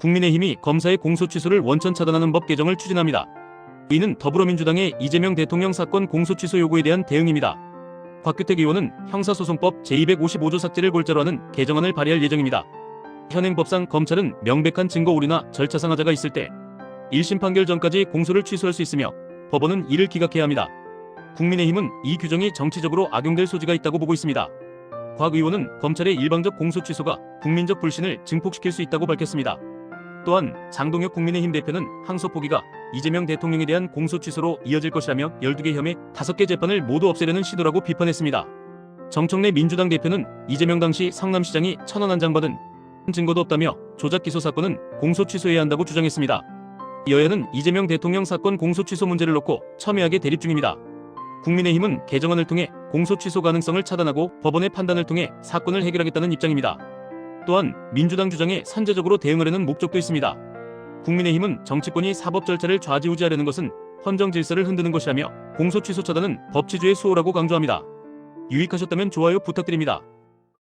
국민의힘이 검사의 공소 취소를 원천 차단하는 법 개정을 추진합니다. 이는 더불어민주당의 이재명 대통령 사건 공소 취소 요구에 대한 대응입니다. 곽규택 의원은 형사소송법 제255조 삭제를 골자로 하는 개정안을 발의할 예정입니다. 현행법상 검찰은 명백한 증거 오류나 절차 상 하자가 있을 때 1심 판결 전까지 공소를 취소할 수 있으며 법원은 이를 기각해야 합니다. 국민의힘은 이 규정이 정치적으로 악용될 소지가 있다고 보고 있습니다. 곽 의원은 검찰의 일방적 공소 취소가 국민적 불신을 증폭시킬 수 있다고 밝혔습니다. 또한 장동혁 국민의힘 대표는 항소 포기가 이재명 대통령에 대한 공소 취소로 이어질 것이라며 12개 혐의 5개 재판을 모두 없애려는 시도라고 비판했습니다. 정청래 민주당 대표는 이재명 당시 성남시장이 천원 한 장 받은 증거도 없다며 조작 기소 사건은 공소 취소해야 한다고 주장했습니다. 여야는 이재명 대통령 사건 공소 취소 문제를 놓고 첨예하게 대립 중입니다. 국민의힘은 개정안을 통해 공소 취소 가능성을 차단하고 법원의 판단을 통해 사건을 해결하겠다는 입장입니다. 또한 민주당 주장에 선제적으로 대응하려는 목적도 있습니다. 국민의힘은 정치권이 사법 절차를 좌지우지하려는 것은 헌정 질서를 흔드는 것이라며 공소 취소 차단은 법치주의 수호라고 강조합니다. 유익하셨다면 좋아요 부탁드립니다.